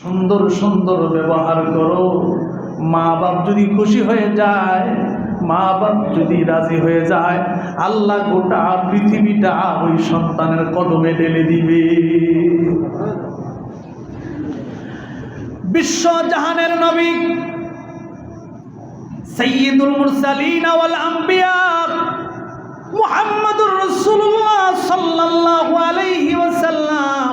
সুন্দর সুন্দর ব্যবহার করো। মা বাপ যদি খুশি হয়ে যায়, মা বাপ যদি রাজি হয়ে যায়, আল্লাহ গোটা পৃথিবীটা ওই সন্তানের কদমে ঢেলে দিবে। বিশ্ব জাহানের নবী সৈয়দুল মুরসালিন ওয়াল আম্বিয়া মুহাম্মদুর রাসূলুল্লাহ সাল্লাল্লাহু আলাইহি ওয়াসাল্লাম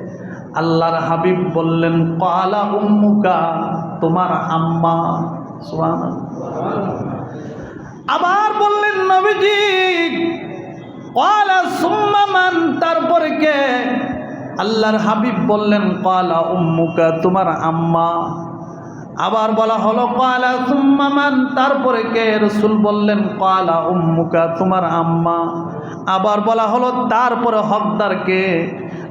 আল্লাহর হাবিব বললেন কালা উম্মুকা, তোমার আম্মা। আবার বললেন, নবীজি কালা সুম্মামান তারপরে কে? আল্লাহর হাবিব বললেন কালা উম্মুকা, তোমার আম্মা। আবার বলা হলো কালা সুম্মামান তারপরে কে? রসুল বললেন কালা উম্মুকা, তোমার আম্মা। আবার বলা হলো, তারপরে হকদার কে?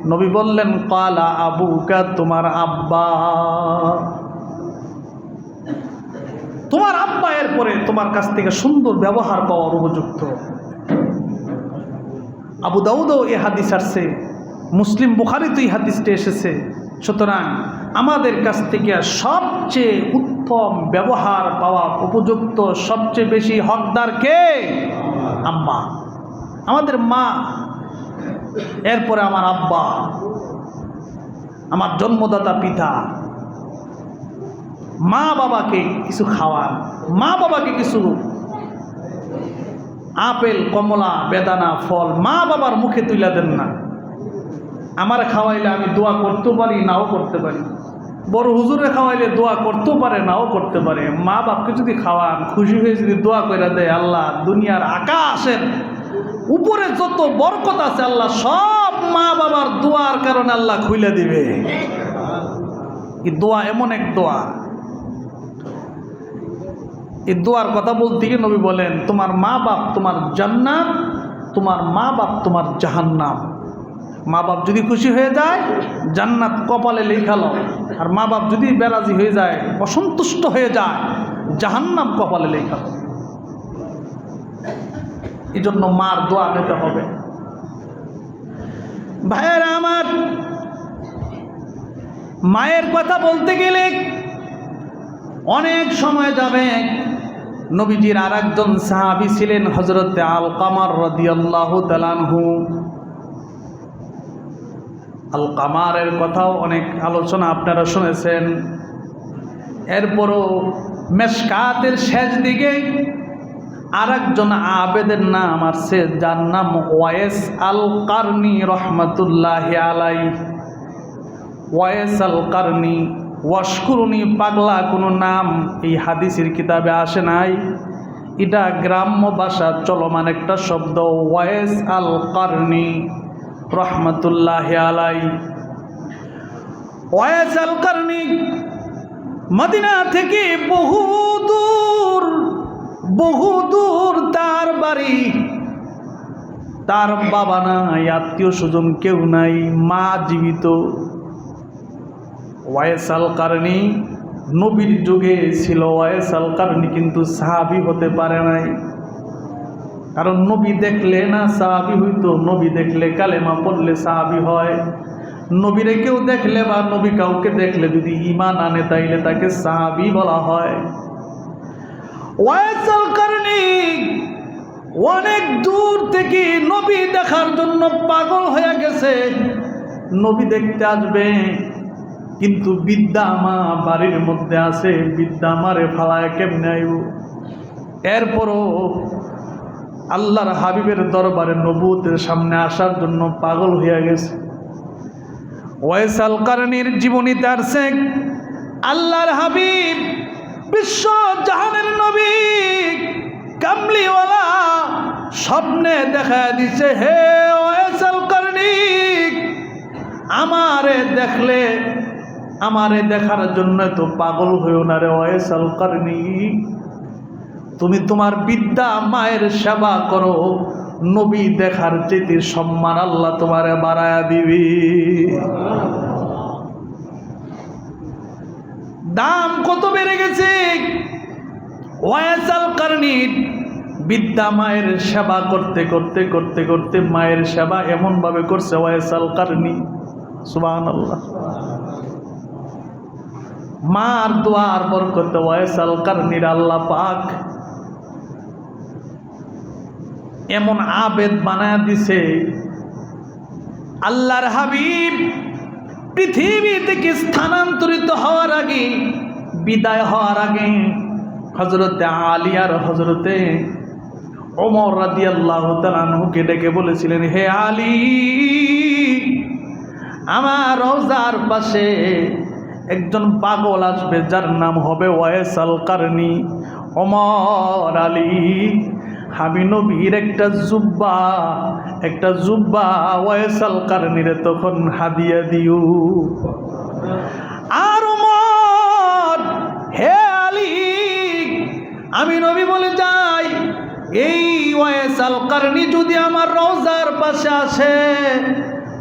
নবী বললেন, কালা আবুকা, তোমার আব্বা। তোমার আব্বা এর পরে তোমার কাছ থেকে সুন্দর ব্যবহার পাওয়ার উপযুক্ত। আবু দাউদও এ হাদিস আসছে, মুসলিম বুখারিতে এই হাদিসটা এসেছে। সুতরাং আমাদের কাছ থেকে সবচেয়ে উত্তম ব্যবহার পাওয়া উপযুক্ত, সবচেয়ে বেশি হকদার কে? আম্মা। আমাদের মা এরপরে আমার আব্বা, আমার জন্মদাতা পিতা, মা বাবাকে কিছু খাওয়ান, মা বাবাকে কিছু আপেল, কমলা, বেদানা, ফল মা বাবার মুখে তুলে দেন না। আমার খাওয়াইলে আমি দোয়া করতে পারি, নাও করতে পারি। বড় হুজুরে খাওয়াইলে দোয়া করতেও পারে, নাও করতে পারে। মা বাপকে যদি খাওয়ান, খুশি হয়ে যদি দোয়া করে দেয়, আল্লাহ দুনিয়ার আকাশের উপরে যত বরকত আছে আল্লাহ সব মা বাবার দোয়ার কারণে আল্লাহ খুলে দিবে। দোয়া এমন এক দোয়া। এই দোয়ার কথা বলতে গিয়ে নবী বলেন, তোমার মা বাপ তোমার জান্নাত, তোমার মা বাপ তোমার জাহান্নাম। মা বাপ যদি খুশি হয়ে যায়, জান্নাত কপালে লেখালো আর মা বাপ যদি বেরাজি হয়ে যায়, অসন্তুষ্ট হয়ে যায়, জাহান্নাম কপালে লেখালো এই জন্য মার দোয়া নিতে হবে। ভাইয়েরা আমার, মায়ের কথা বলতে গেলে অনেক সময় যাবে। নবীজির আর একজন সাহাবি ছিলেন হজরত আল কামার রদিয়াল্লাহ তালানহু আল কামারের কথাও অনেক আলোচনা আপনারা শুনেছেন। এরপরও মেশকাতের শেষ দিকে আর একজন আবেদের নাম আছে, যার নাম ওয়েস আল কারনি রহমতুল্লাহ আলাই ওয়েস আল কারনি ওয়াশকুরুনি পাগলা, কোনো নাম এই হাদিসের কিতাবে আসে নাই। এটা গ্রাম্য ভাষা, চলমান একটা শব্দ ওয়েস আল কারনি রহমতুল্লাহ আলাই ওয়েস আল কারনি মদিনা থেকে বহু দূর বহু দূর তার বাড়ি। তার বাবা নাই, আত্মীয় স্বজন কেউ নাই, মা জীবিত। ওয়াইসাল কারণী নবীর যুগে ছিল ওয়াইসাল কারণী, কিন্তু সাহাবি হতে পারে নাই। কারণ নবী দেখলে না সাহাবি হইতো, নবী দেখলে কালেমা পড়লে সাহাবি হয়। নবীরে কেউ দেখলে বা নবী কাউকে দেখলে যদি ইমান আনে, তাইলে তাকে সাহাবি বলা হয়। ওয়াইসাল কারণী অনেক দূর থেকে নবী দেখার জন্য পাগল হয়ে গেছে। নবী দেখতে আসবে, কিন্তু বিদ্যা মা বাড়ির মধ্যে আছে। বিদ্যা মারে ফালায় কেমনে আইব? এরপরও আল্লাহর হাবিবের দরবারে নবুতের সামনে আসার জন্য পাগল হইয়া গেছে। ওয়েসাল কারণীর জীবনীতে আসছে আল্লাহর হাবিব বিশ্ব জাহানের নবী কামলিওয়ালা স্বপ্নে দেখা দিছে, হে ওয়েসাল কারণী আমারে দেখলে, আমারে দেখার জন্য তো পাগল হইও না রে ওয়েসাল কর্ণিক। তুমি তোমার বিদ্যা মায়ের সেবা করো, নবী দেখার চেতে সম্মান আল্লাহ তোমারে বাড়ায়া দিবি। দাম কত বেড়ে গেছে? ওয়াসাল কারণীর বিদ্যা মায়ের সেবা করতে করতে করতে করতে মায়ের সেবা এমনভাবে করছে ওয়াসাল কারণী। আল্লাহ মার দোয়ার বরকতে ওয়াসাল কারণীর আল্লাহ পাক এমন আবেদ বানায় দিছে। আল্লাহর হাবিব পৃথিবী থেকে স্থানান্তরিত হওয়ার আগে, বিদায় হওয়ার আগে হজরতে আলী আর হজরতে ওমর রাদি আল্লাহ তালুকে ডেকে বলেছিলেন, হে আলী, আমার রোজার পাশে একজন পাগল আসবে যার নাম হবে ওয়েসাল কারনি। ওমর আলী আমি নবীর একটা জুব্বা একটা জুব্বা ওয়েসাল কারনিরে তখন হাদিয়া দিও। আর হে আলী, আমি নবী বলে যাই, এই ওয়েসাল কারনি যদি আমার রোজার পাশে আসে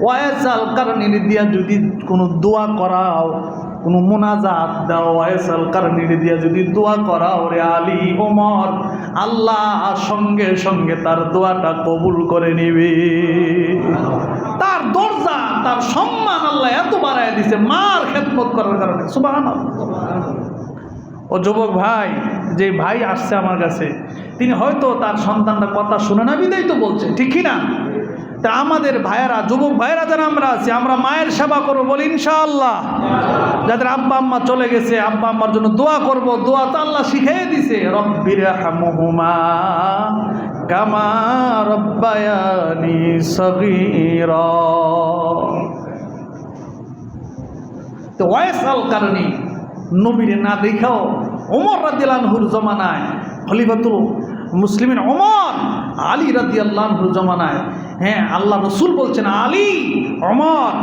ওয়েসাল কারনির দিয়া যদি কোনো দোয়া করাও কোনো মোনাজাত দাও ওয়েসাল কারনির দিয়া যদি দোয়া করা, ওরে আলী ওমর, আল্লাহ সঙ্গে সঙ্গে তার দোয়াটা কবুল করে নিবে। তার দরজা, তার সম্মান আল্লাহ এত বাড়ায় দিছে, মার খেদমত করার কারণে। সুবাহ ও যুবক ভাই, যে ভাই আসছে আমার কাছে, তিনি হয়তো তার সন্তানরা কথা শুনে না, বিদায় তো বলছে, ঠিক কি না? তা আমাদের ভাইয়েরা, যুবক ভাইয়েরা যারা আমরা আছি, আমরা মায়ের সেবা করব বলি ইনশাআল্লাহ। যাদের আব্বা আম্মা চলে গেছে, আব্বা আম্মার জন্য দোয়া করব, দোয়া তো আল্লাহ শিখিয়ে দিছে। রব্বির হামহুমা কামা রব্বায়ানি সগীরা। তো ওয়াইসাল কারণে, নবীরে না দেখাও ওমর রাদিয়াল্লাহুর জমানায়, খলিফাতুল মুসলিমের ওমর আলী রাদিয়াল্লাহুর জমানায় হ্যাঁ আল্লাহ রসুল বলছেন, আলী, ওমর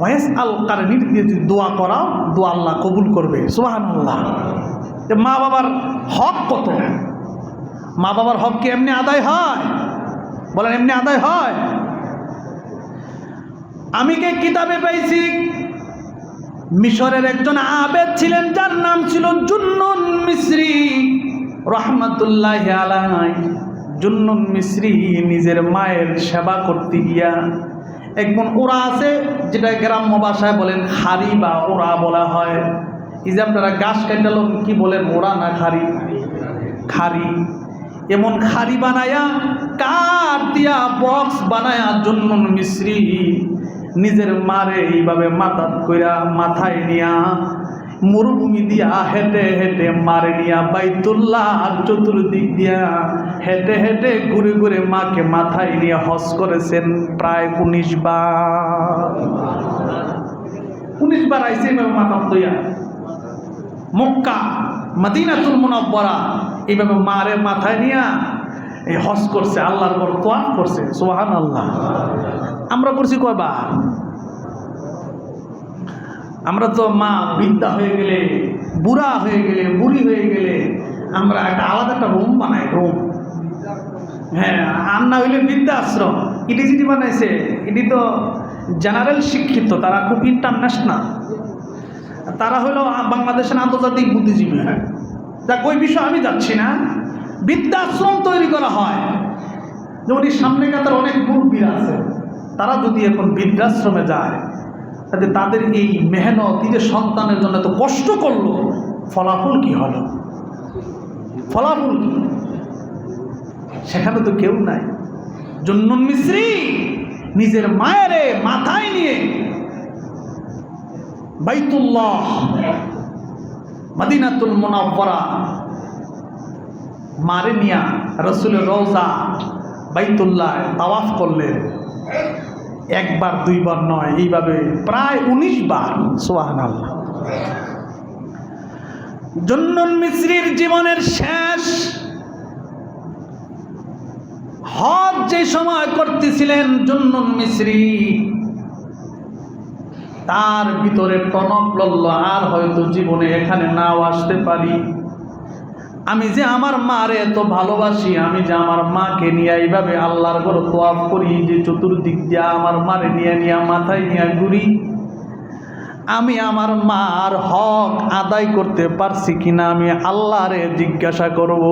ওয়েস আল কারণির দিয়ে দোয়া করাও, দোয়া আল্লাহ কবুল করবে। সুবাহান আল্লাহ মা বাবার হক কত? মা বাবার হক কি এমনি আদায় হয়? বলেন, এমনি আদায় হয়? আমি কে কিতাবে পাইছি মিশরের একজন আবেদ ছিলেন, যার নাম ছিল জুন্নুন মিশ্রি রহমতুল্লাহ আলাই জুন্নুন মিশ্রি নিজের মায়ের সেবা করতে গিয়া একমন ওরা আছে, যেটা গ্রাম্য ভাষায় বলেন হারি বা ওরা বলা হয়। এই যে আপনারা গাছ কাটালো কি বলেন, ওরা না খারি খারি এমন খারি বানায়া কাঠ দিয়া বক্স বানায়া জুন্নুন মিশ্রি নিজের মারে এইভাবে মাথা কইরা মাথায় নিয়া মরুভূমি দিয়া হেঁটে হেঁটে মারে নিয়া বাইতুল্লাহ আর চতুর্দিক দিয়া হেঁটে হেঁটে ঘুরে ঘুরে মাকে মাথায় নিয়ে হজ করেছেন প্রায় উনিশ বার। উনিশ বার আইসে এইভাবে মাথা দইয়া মক্কা, মদিনাতুল মুনাব্বরা এইভাবে মারে মাথায় নিয়া এই হজ করছে, আল্লাহর পর তোয়াফ করছে সোহান আল্লাহ আমরা করছি কয়বার? আমরা তো মা বিদ্যা হয়ে গেলে, বুড়া হয়ে গেলে, বুড়ি হয়ে গেলে, আমরা একটা আলাদা একটা রুম বানাই রুম হ্যাঁ আর না হইলে বৃদ্ধাশ্রম। ইটি যেটি বানাইছে। এটি তো জেনারেল শিক্ষিত, তারা খুব ইন্টারন্যাশনাল তারা হলো বাংলাদেশের আন্তর্জাতিক বুদ্ধিজীবী। যাক, ওই বিষয়ে আমি যাচ্ছি না। বৃদ্ধাশ্রম তৈরি করা হয়। যেমন সামনে কাতার অনেক মুরব্বীরা আছে। তারা যদি এখন বৃদ্ধাশ্রমে যায় তাতে তাদের এই মেহনত যে সন্তানের জন্য এত কষ্ট করল, ফলাফল কি হলো? ফলাফল কি? সেখানে তো কেউ নাই। জন্নুন মিশ্রি নিজের মায়েরে মাথায় নিয়ে বাইতুল্লাহ, মদিনাতুল মুনাফরা মারে নিয়া রসুলের রওজা বাইতুল্লাহ তাওয়াফ করলেন। একবার, দুইবার নয়, এইভাবে প্রায় উনিশ বার সোহান আল্লাহ জন্নুন মিশ্রির জীবনের শেষ হজ যে সময় করতেছিলেন জন্নুন মিশ্রি তার ভিতরে টনক লল্ল আর হয়তো জীবনে এখানে নাও আসতে পারি। আমি যে আমার মারে এত ভালোবাসি, আমি যে আমার মাকে নিয়ে এইভাবে আল্লাহর ঘর তোয়াফ করি, যে চতুর্দিক দিয়ে আমার মারে নিয়ে নিয়ে, মাথায় নিয়ে ঘুরি, আমি আমার মার হক আদায় করতে পারছি কিনা আমি আল্লাহরে জিজ্ঞাসা করব।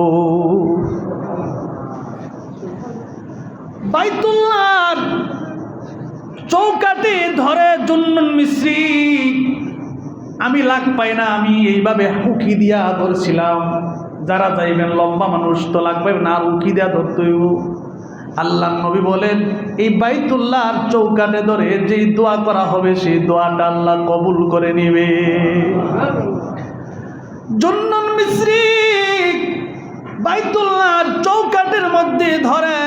বাইতুল্লাহর চৌকাটে ধরে জুন্নুন মিশ্রি, আমি লাগ পাই না, আমি এইভাবে উকি দিয়া ধরছিলাম। যারা যাইবেন, লম্বা মানুষ তো লাগবে না উকি দিয়া ধরতে হইব। আল্লাহ নবী বলেন, এই বাইতুল্লাহর চৌকাটে ধরে যেই দোয়া করা হবে, সেই দোয়াটা আল্লাহ কবুল করে নিবে। জন্নন মিশ্রি বাইতুল্লাহর চৌকাটের মধ্যে ধরে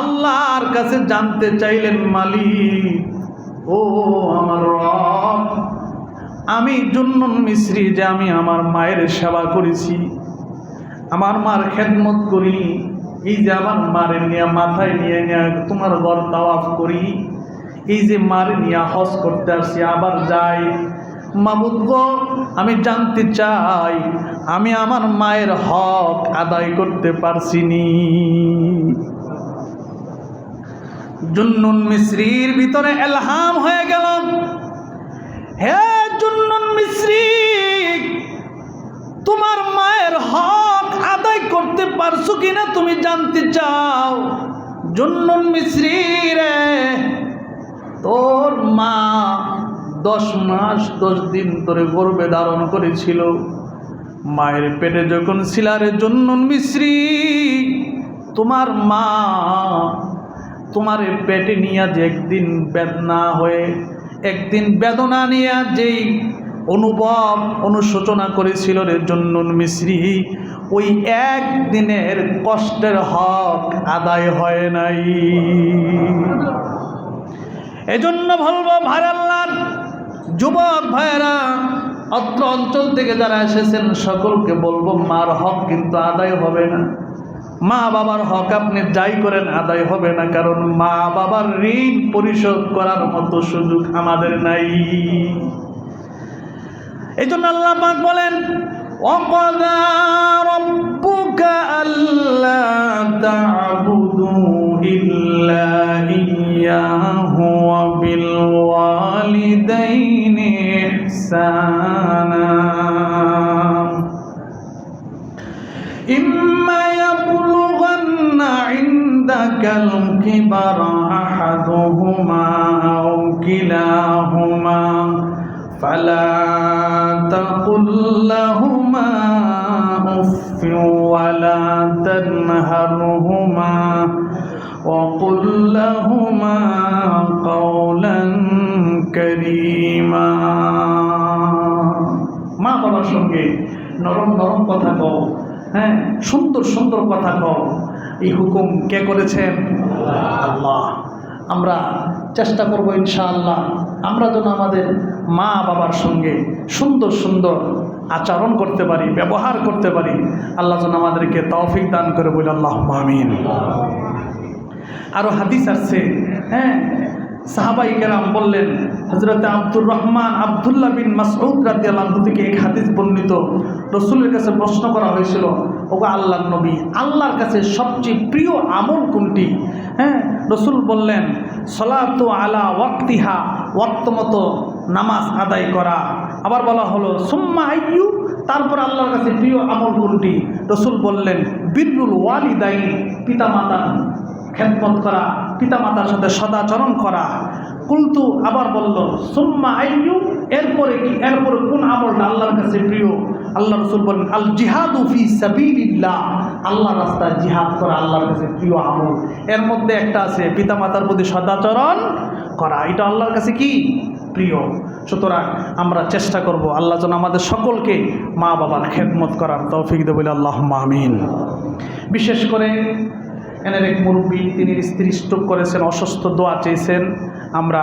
আল্লাহর কাছে জানতে চাইলেন মালিক, ও আমার রব আমি জুন্নুন মিশ্রি যে আমি আমার মায়ের সেবা করেছি। আমার মার খেদমত করি। এই যে আমার মারে নিয়ে মাথায় নিয়ে নিয়ে তোমার ঘর তাওয়াফ করি। এই যে মারে নিয়ে হজ করতে আসি, আবার যাই। মাবুদ গো, আমি জানতে চাই, আমি আমার মায়ের হক আদায় করতে পারছি নি জুন্নুন মিশ্রির ভিতরে এলহাম হয়ে গেল হে জুন্নুন মিশ্রি তোমার মায়ের হক আদায় করতে পারছ কিনা তুমি জানতে চাও? জুন্নুন মিশ্রি রে, তোর মা দশ মাস, দশ দিন ধরে গর্বে ধারণ করেছিল। মায়ের পেটে যখন শিলারে জন্নুন মিশ্রি তোমার মা তোমার পেটে নিয়ে যে একদিন বেদনা হয়ে একদিন বেদনা নিয়ে যেই অনুভব, অনুশোচনা করেছিল রে জন্নুন মিশ্রি ওই একদিনের কষ্টের হক আদায় হয় নাই। এজন্য বলব ভাইরাল্লার যুবক ভাইয়েরা, অত্র অঞ্চল থেকে যারা এসেছেন, সকলকে বলব, মার হক কিন্তু আদায় হবে না। মা বাবার হক আপনি যাই করেন, আদায় হবে না, কারণ মা বাবার ঋণ পরিশোধ করার মতো সুযোগ আমাদের নাই। এই জন্য আল্লাহ পাক বলেন অপদা আল্লাহ বিল ওয়ালিদাইনি عندك الكبر أحدهما أو كلاهما فلا تقل لهما أف ولا تنهرهما وقل لهما قولا كريما মা বাবার সঙ্গে নরম নরম কথা কও হ্যাঁ সুন্দর সুন্দর কথা কও। এই হুকুম কে করেছেন? আল্লাহ। আমরা চেষ্টা করব ইনশাআল্লাহ। আমরা যেন আমাদের মা বাবার সঙ্গে সুন্দর সুন্দর আচরণ করতে পারি, ব্যবহার করতে পারি। আল্লাহ যেন আমাদেরকে তৌফিক দান করে বলে আল্লাহ আমিন। আরও হাদিস আসছে হ্যাঁ সাহাবাই কেরাম বললেন হজরত আব্দুর রহমান আবদুল্লাহ বিন মাসউদ রাজি আল্লাহ থেকে এক হাদিস বর্ণিত। রসুলের কাছে প্রশ্ন করা হয়েছিল, ওগো আল্লাহ নবী, আল্লাহর কাছে সবচেয়ে প্রিয় আমল কোনটি? হ্যাঁ রসুল বললেন, সলাত আলা ওয়াক্তিহা ওয়াক্ত মতো নামাজ আদায় করা। আবার বলা হলো, সুম্মা আইয়ু, তারপর আল্লাহর কাছে প্রিয় আমল কোনটি? রসুল বললেন বিরুল ওয়ালিদাইন পিতামাতা খেদমত করা। পিতামাতার সাথে সদাচরণ করা। কুলতু আবার বলল, সুম্মা আইয়ু, এরপরে কি? এরপরে কোন আমলটা আল্লাহর কাছে প্রিয়? আল্লাহ রসুল বলেন আল জিহাদু ফি আল্লাহ রাস্তায় জিহাদ করা আল্লাহর কাছে প্রিয় আমল। এর মধ্যে একটা আছে, পিতামাতার প্রতি সদাচরণ করা। এটা আল্লাহর কাছে কি? প্রিয়। সুতরাং আমরা চেষ্টা করব আল্লাহ যেন আমাদের সকলকে মা বাবার খেদমত করার তৌফিক দেবে আল্লাহ মামিন বিশেষ করে এনের এক মুরব্বী তিনি স্ত্রী স্ট্রোক করেছেন অসুস্থ দোয়া চেয়েছেন। আমরা